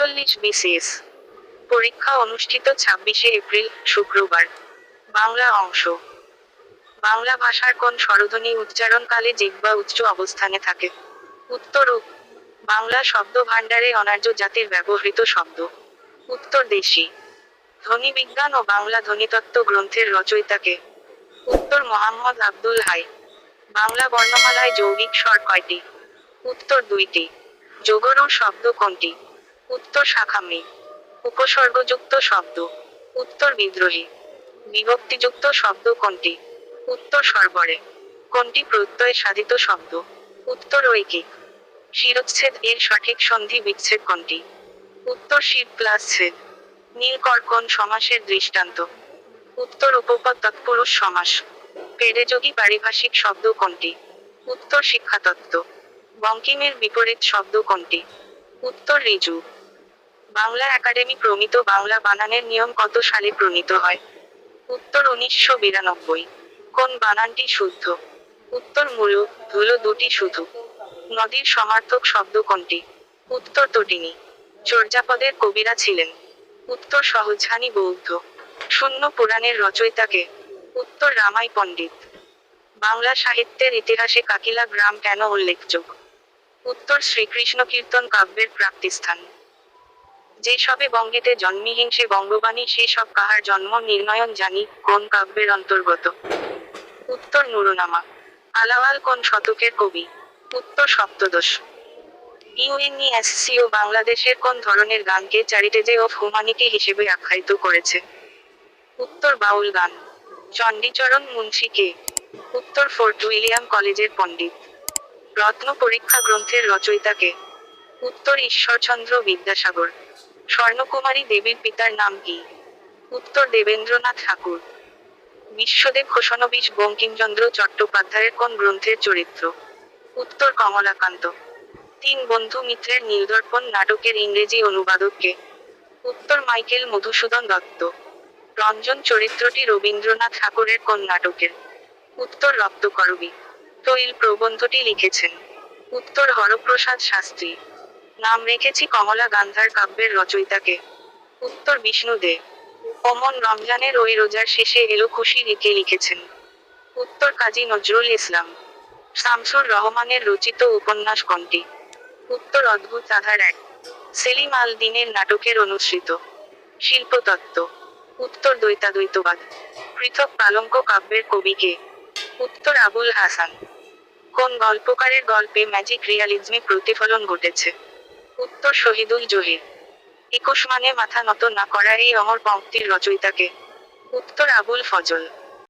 আটচল্লিশ বিসিএস পরীক্ষা অনুষ্ঠিত ছাব্বিশে এপ্রিল, শুক্রবার। বাংলা অংশ। বাংলা ভাষার কোন স্বরধ্বনি উচ্চারণকালে জিহ্বা উচ্চ অবস্থানে থাকে? উত্তর উ। বাংলা শব্দ ভাণ্ডারে অনার্য জাতির ব্যবহৃত শব্দ। উত্তর দেশি। ধ্বনি বিজ্ঞান ও বাংলা ধ্বনিতত্ত্ব গ্রন্থের রচয়িতাকে। উত্তর মোহাম্মদ আব্দুল হাই। বাংলা বর্ণমালায় যৌগিক স্বর কয়টি? উত্তর দুইটি। যোগরূঢ় শব্দ কোনটি? উত্তর শাখামৃ উপসর্গযুক্ত শব্দ, উত্তর বিদ্রোহী, বিভক্তিযুক্ত শব্দ কোনটি? উত্তর সর্বরে, কোনটি প্রত্যয় সাধিত শব্দ? উত্তর ঐকিক, শিরচ্ছেদ এর সঠিক সন্ধি বিচ্ছেদ কোনটি? উত্তর শির প্লাস ছেদ নীলকর্কণ সমাসের দৃষ্টান্ত, উত্তর উপপদ তৎপুরুষ সমাস, পেরেযোগী পারিভাষিক শব্দ কোনটি? উত্তর শিক্ষাতত্ত্ব, বঙ্কিমের বিপরীত শব্দ কোনটি? উত্তর ঋজু বাংলা একাডেমি প্রমিত বাংলা বানানের নিয়ম কত সালে প্রণীত হয়? উত্তর উনিশশো বিরানব্বই। কোন বানানটি শুদ্ধ? উত্তর মূল, ধুলো দুটি শুধু। নদীর সমার্থক শব্দ কোনটি? উত্তর তটিনী। চর্যাপদের কবিরা ছিলেন। উত্তর সহজহানি বৌদ্ধ। শূন্য পুরাণের রচয়িতাকে উত্তর রামাই পণ্ডিত। বাংলা সাহিত্যের ইতিহাসে কাকিলা গ্রাম কেন উল্লেখযোগ্য? উত্তর শ্রীকৃষ্ণ কীর্তন কাব্যের প্রাপ্তিস্থান। যে সবে বঙ্গেতে জন্মিহীন সে বঙ্গবাণী, সে সব কাহার জন্ম, নির্ণয়ন জানি কোন কাব্যের অন্তর্গত। উত্তর নুরুনামা আলাওয়াল কোন শতকের কবি? উত্তর সপ্তদশ। ইউএনইএসসিও বাংলাদেশের কোন ধরনের গানকে চ্যারিটেজে অফ হুমানিটি হিসেবে আখ্যায়িত করেছে? উত্তর বাউল গান। চণ্ডীচরণ মুন্সি কে? উত্তর ফোর্ট উইলিয়াম কলেজের পণ্ডিত। রত্ন পরীক্ষা গ্রন্থের রচয়িতাকে উত্তর ঈশ্বরচন্দ্র বিদ্যাসাগর। স্বর্ণকুমারী দেবীর পিতার নাম কি? উত্তর দেবেন্দ্রনাথ ঠাকুর। বিশ্বদেব ঘোষণবিশ বঙ্কিমচন্দ্র চট্টোপাধ্যায়ের কোন গ্রন্থের চরিত্র? উত্তর কমলাকান্ত। তিন বন্ধু মিত্রের নীলদর্পণ নাটকের ইংরেজি অনুবাদককে উত্তর মাইকেল মধুসূদন দত্ত। রঞ্জন চরিত্রটি রবীন্দ্রনাথ ঠাকুরের কোন নাটকের? উত্তর রক্তকরবী। তৈল প্রবন্ধটি লিখেছেন। উত্তর হরপ্রসাদ শাস্ত্রী। নাম রেখেছি কমলা গান্ধার কাব্যের রচয়িতাকে। উত্তর বিষ্ণু দে। অমন রমজানের ওই রোজার শেষে এলো খুশি রেখে লিখেছেন। উত্তর কাজী নজরুল ইসলাম। শামসুর রহমানের রচিত উপন্যাস কোনটি? উত্তর অদ্ভুত আধার এক। সেলিম আল দিনের নাটকের অনুসৃত। শিল্পতত্ত্ব উত্তর দ্বৈতাদ্বৈতবাদ। পৃথক পালঙ্ক কাব্যের কবিকে উত্তর আবুল হাসান। কোন গল্পকারের গল্পে ম্যাজিক রিয়ালিজমে প্রতিফলন ঘটেছে? উত্তর শহীদুল জহির। একুশ মানে মাথা নত না করা এই অমর পঙ্ক্তির রচয়িতাকে। উত্তর আবুল ফজল।